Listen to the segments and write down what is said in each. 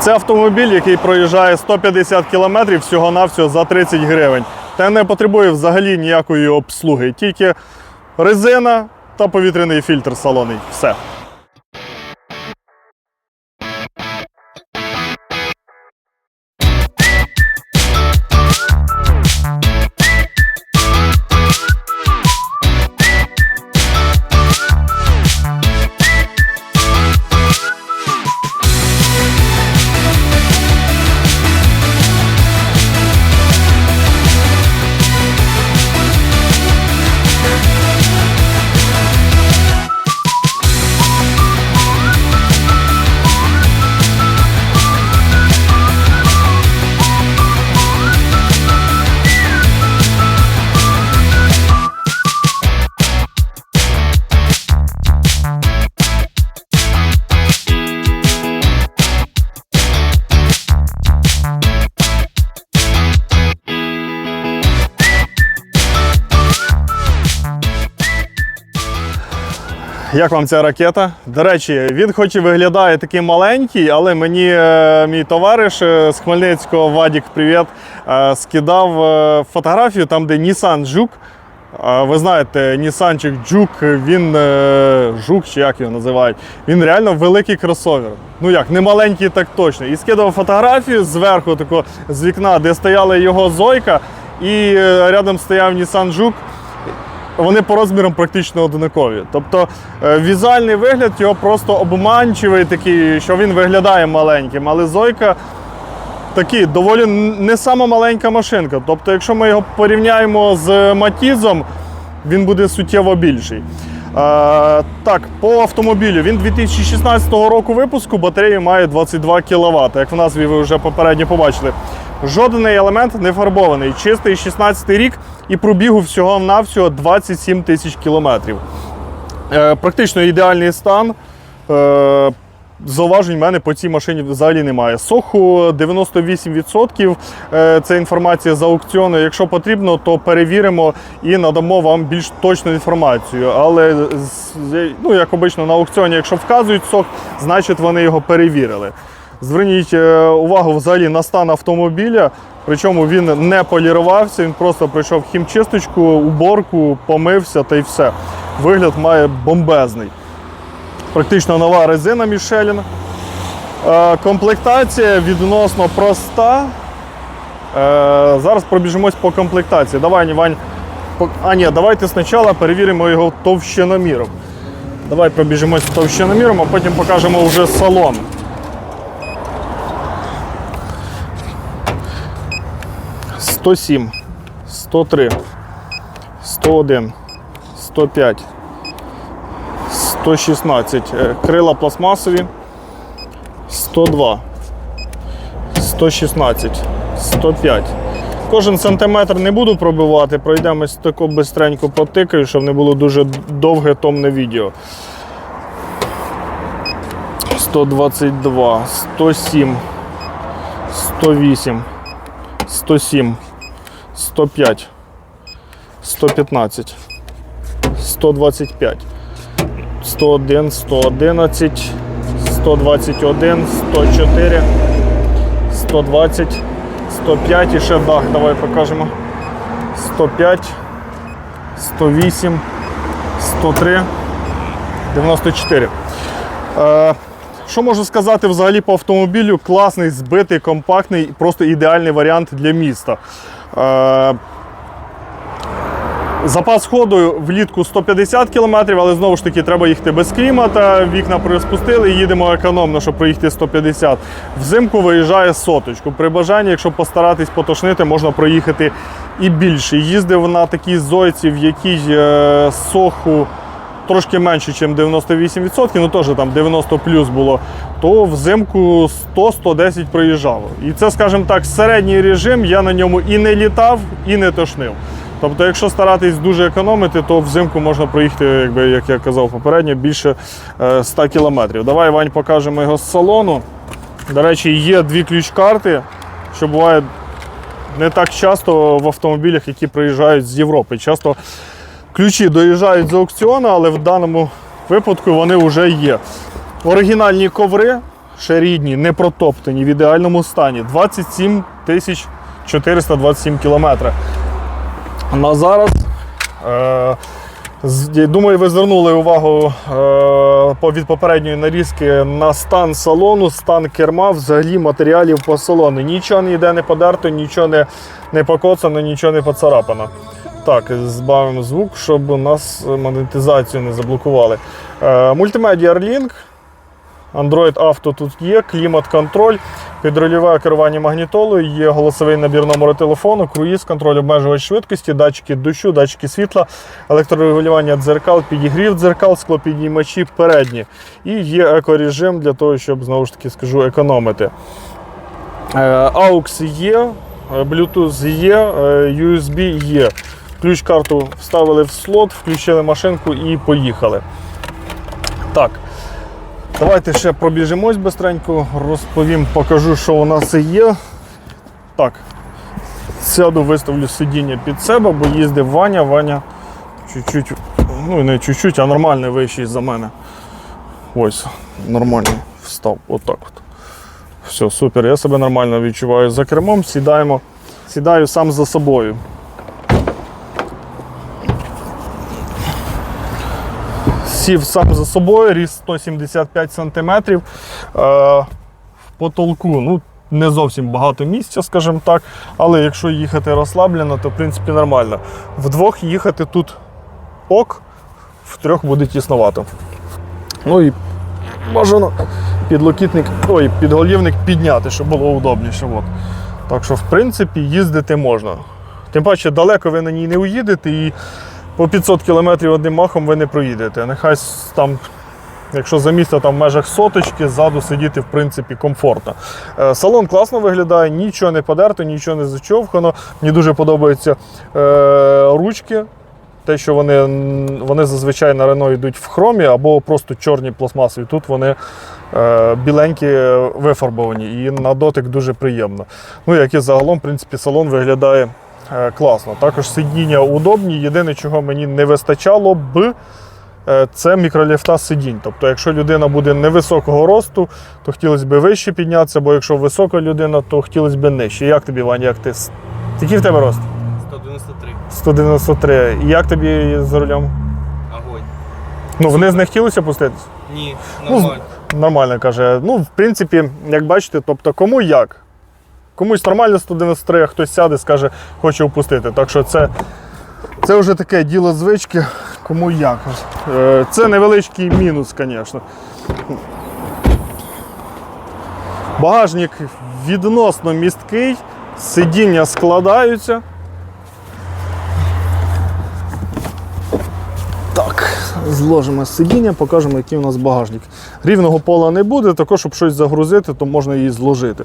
Це автомобіль, який проїжджає 150 км всього-навсього за 30 гривень. Та не потребує взагалі ніякої обслуги, тільки резина та повітряний фільтр салонний. Все. Як вам ця ракета? До речі, він хоч і виглядає такий маленький, але мені е, мій товариш е, з Хмельницького Вадік, привіт, е, скидав фотографію там, де Nissan Жук. Ви знаєте, Нісанчик Джук, він жук, чи як його називають, він реально великий кросовер. Ну як, не маленький, так точно. І скидав фотографію зверху, тако, з вікна, де стояла його зойка, і рядом стояв Nissan Жук. Вони по розмірам практично однакові. Тобто е, візуальний вигляд його просто обманчивий, такий, що він виглядає маленьким, але зойка такий доволі не сама маленька машинка. Тобто, якщо ми його порівняємо з Матізом, він буде суттєво більший. Е, так, по автомобілю він 2016 року випуску, батарея має 22 кВт, як в назві ви вже попередньо побачили. Жоден елемент не фарбований, чистий 16 рік і пробігу всього-навсього 27 тисяч кілометрів. Е, практично ідеальний стан. Зауважень в мене по цій машині взагалі немає. Соху 98%. Е, Це інформація з аукціону. Якщо потрібно, то перевіримо і надамо вам більш точну інформацію. Але ну, як обично на аукціоні, якщо вказують сох, значить вони його перевірили. Зверніть е, увагу взагалі на стан автомобіля. Причому він не полірувався, він просто пройшов хімчисточку, уборку, помився та й все. Вигляд має бомбезний практично нова резина Michelin. Е, комплектація відносно проста. Е, зараз пробіжимось по комплектації. Давай, Вань. А, ні, давайте спочатку перевіримо його товщиноміром. Давай пробіжимось товщиноміром, а потім покажемо вже салон. «107», «103», «101», «105», 116. Е, Крила пластмасові. 102. 116. 105. Кожен сантиметр не буду пробивати, пройдемось тако бистренько потикаю, щоб не було дуже довге томне відео. 122, 107, 108, 107, 105, 115, 125. 101, 111, 121, 104, 120, 105 і ще дах. Давай покажемо. 105, 108, 103, 94. Е, що можу сказати взагалі по автомобілю? Класний, збитий, компактний, просто ідеальний варіант для міста. Е, Запас ходу влітку 150 км, але знову ж таки треба їхати без клімата. Вікна приспустили, їдемо економно, щоб проїхати 150. Взимку виїжджає соточку. При бажанні, якщо постаратись потошнити, можна проїхати і більше. Їздив на такій зойці, в якій е, соху трошки менше, ніж 98%, ну теж там 90 плюс було, то взимку 100-110 проїжджав. І це, скажімо так, середній режим, я на ньому і не літав, і не тошнив. Тобто, якщо старатись дуже економити, то взимку можна проїхати, якби, як я казав попередньо, більше е, 100 кілометрів. Давай, Вань, покажемо його з салону. До речі, є дві ключ-карти, що буває не так часто в автомобілях, які приїжджають з Європи. Часто ключі доїжджають з аукціону, але в даному випадку вони вже є. Оригінальні коври, ще рідні, не протоптані, в ідеальному стані. 27 тисяч 427 кілометрів. На зараз. Е, думаю, ви звернули увагу е, від попередньої нарізки на стан салону, стан керма, взагалі матеріалів по салону. Нічого ніде не подерто, нічого не, не покоцано, нічого не поцарапано. Так, збавимо звук, щоб у нас монетизацію не заблокували. Е, мультимедіа Link, Android Auto тут є, клімат-контроль, підрульове керування магнітолою, є голосовий набір номеру телефону, круїз, контроль обмежувач швидкості, датчики дощу, датчики світла, електрорегулювання дзеркал, підігрів дзеркал, склопідіймачі передні. І є екорежим для того, щоб знову ж таки скажу, економити. Е, AUX є, е, Bluetooth є, е, USB є. Ключ-карту вставили в слот, включили машинку і поїхали. Так. Давайте ще пробіжимось бистренько, розповім, покажу, що у нас є. Так, сяду, виставлю сидіння під себе, бо їздив Ваня. Ваня чуть-чуть, ну не чуть-чуть, а нормально вищий за мене. Ось, нормально встав. Отак от. Все, супер, я себе нормально відчуваю за кермом, сідаємо, сідаю сам за собою. Сів сам за собою, ріс 175 см. Е, в потолку ну, не зовсім багато місця, скажімо так. Але якщо їхати розслаблено, то в принципі нормально. Вдвох їхати тут ок, втрьох буде тісновато. Ну і бажано підлокітник, ой, підголівник підняти, щоб було удобніше. От. Так що, в принципі, їздити можна. Тим паче, далеко ви на ній не уїдете і по 500 км одним махом ви не проїдете. Нехай там, якщо за місто там в межах соточки, ззаду сидіти в принципі комфортно. Е, Салон класно виглядає, нічого не подерто, нічого не зачовхано. Мені дуже подобаються е, ручки. Те, що вони, вони зазвичай на Рено йдуть в хромі або просто чорні пластмасові. Тут вони е, біленькі вифарбовані і на дотик дуже приємно. Ну, як і загалом, в принципі, салон виглядає е, класно. Також сидіння удобні. Єдине, чого мені не вистачало б. е, Це мікроліфта сидінь. Тобто, якщо людина буде невисокого росту, то хотілося б вище піднятися, бо якщо висока людина, то хотілося б нижче. Як тобі, Ваня, як ти? Який в тебе рост? 193. 193. І як тобі за рулем? Огонь. Ну, вниз не хотілося пуститись? Ні, Ну, нормально. Нормально каже. Ну, в принципі, як бачите, тобто кому як. Комусь нормально 193, а хтось сяде, скаже, хоче опустити. Так що це, це вже таке діло звички, кому як. Е, Це невеличкий мінус, звісно. Багажник відносно місткий, сидіння складаються. Так, зложимо сидіння, покажемо, який у нас багажник. Рівного пола не буде, також, щоб щось загрузити, то можна її зложити.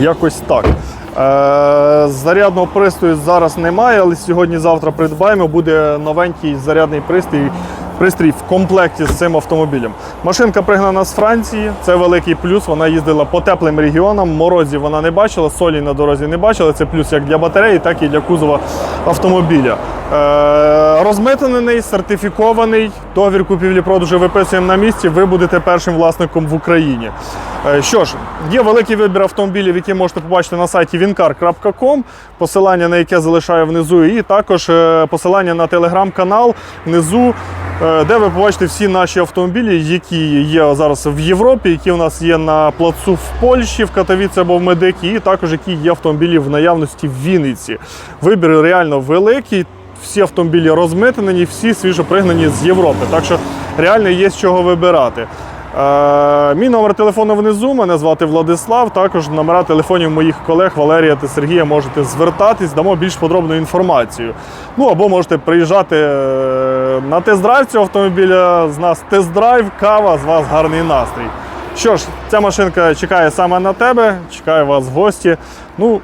Якось так. Е, зарядного пристрою зараз немає, але сьогодні-завтра придбаємо. Буде новенький зарядний пристрій, пристрій в комплекті з цим автомобілем. Машинка пригнана з Франції, це великий плюс. Вона їздила по теплим регіонам, морозів вона не бачила, солі на дорозі не бачила. Це плюс як для батареї, так і для кузова автомобіля. Е, розмитнений, сертифікований. Договір купівлі-продажу виписуємо на місці. Ви будете першим власником в Україні. Е, Що ж, є великий вибір автомобілів, які можете побачити на сайті wincar.com, посилання на яке залишаю внизу, і також е, посилання на телеграм-канал внизу, де ви побачите всі наші автомобілі, які є зараз в Європі, які у нас є на плацу в Польщі, в Катовіці або в Медикі, і також які є автомобілі в наявності в Вінниці. Вибір реально великий. Всі автомобілі розмитнені, всі свіжопригнані з Європи. Так що реально є з чого вибирати. Е, мій номер телефону внизу. Мене звати Владислав. Також номера телефонів моїх колег Валерія та Сергія можете звертатись, дамо більш подробну інформацію. Ну або можете приїжджати е, на тест-драйв цього автомобіля. З нас тест-драйв, кава, з вас гарний настрій. Що ж, ця машинка чекає саме на тебе, чекає вас в гості. Ну,